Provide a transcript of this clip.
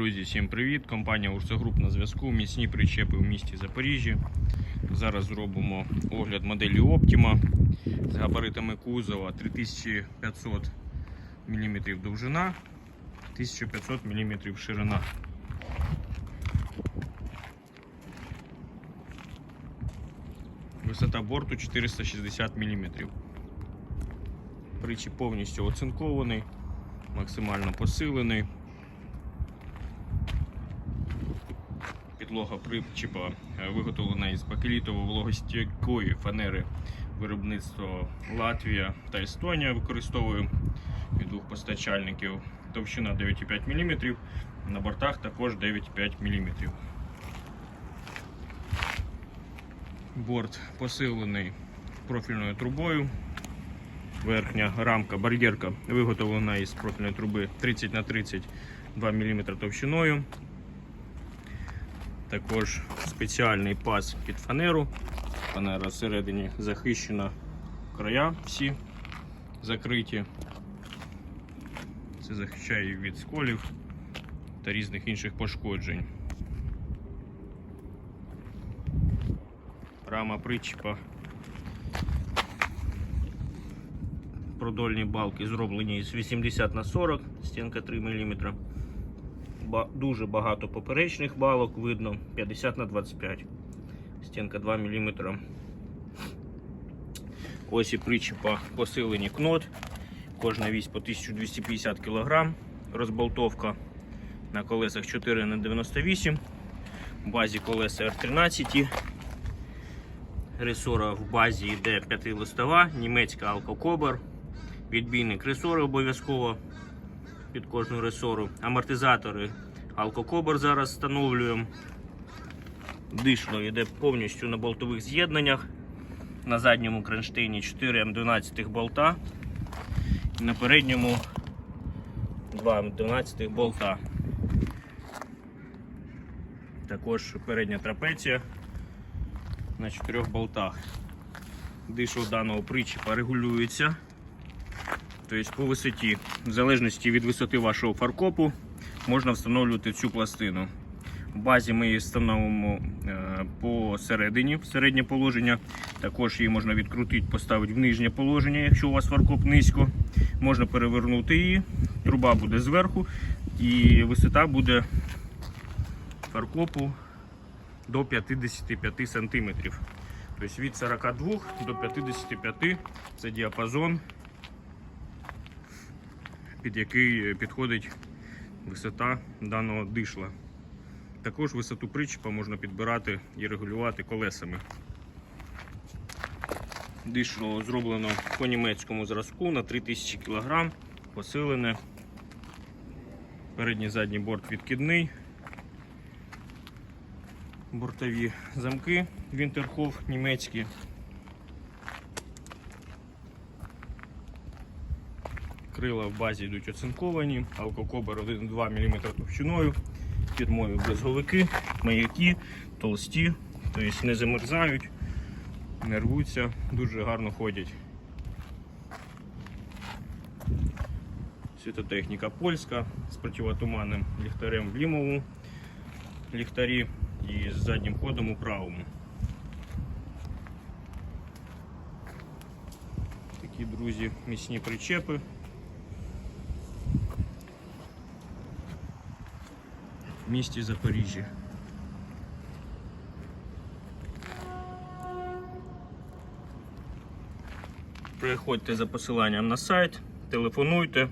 Друзі, всім привіт! Компанія Урсагруп на зв'язку. Міцні причепи в місті Запоріжжя. Зараз зробимо огляд моделі Optima з габаритами кузова 3500 мм довжина, 1500 мм ширина. Висота борту 460 мм. Причіп повністю оцинкований, максимально посилений. Підлога причіпа е, виготовлена із бакелітово-вологостійкої фанери виробництва Латвія та Естонія. Використовую від двох постачальників. Товщина 9,5 мм, на бортах також 9,5 мм. Борт посилений профільною трубою. Верхня рамка, бар'єрка виготовлена із профільної труби 30 на 30 2 мм товщиною. Також спеціальний паз під фанеру. Фанера всередині захищена, края всі закриті. Це захищає від сколів та різних інших пошкоджень. Рама причіпа. Продольні балки зроблені з 80 на 40, стінка 3 мм. Дуже багато поперечних балок видно 50 на 25 стінка 2 мм ось і причіпа посилені кнот. Кожна вісь по 1250 кг розболтовка на колесах 4 на 98 в базі колеса R13 ресора в базі йде 5 листова німецька алкокобер відбійник ресори обов'язково під кожну ресору. Амортизатори алкокобер зараз встановлюємо. Дишло йде повністю на болтових з'єднаннях. На задньому кронштейні 4 М12 болта. І на передньому 2 М12 болта. Також передня трапеція на 4 болтах. Дишло даного причіпа регулюється. Тобто по висоті, в залежності від висоти вашого фаркопу, можна встановлювати цю пластину. В базі ми її встановимо е, посередині, в середнє положення. Також її можна відкрутити, поставити в нижнє положення, якщо у вас фаркоп низько. Можна перевернути її, труба буде зверху і висота буде фаркопу до 55 см. Тобто від 42 до 55 це діапазон під який підходить висота даного дишла. Також висоту причепа можна підбирати і регулювати колесами. Дишло зроблено по німецькому зразку на 3000 кг, посилене. Передній задній борт відкидний. Бортові замки Вінтерхоф німецькі. Крила в базі йдуть оцинковані, алкокобер 1-2 мм товщиною, фірмові брезговики, маяки, толсті, тобто не замерзають, не рвуться, дуже гарно ходять. Світотехніка польська з противотуманним ліхтарем в лівому ліхтарі і з заднім ходом у правому. Такі, друзі, міцні причепи. Місті Запоріжжя. Приходьте за посиланням на сайт, телефонуйте,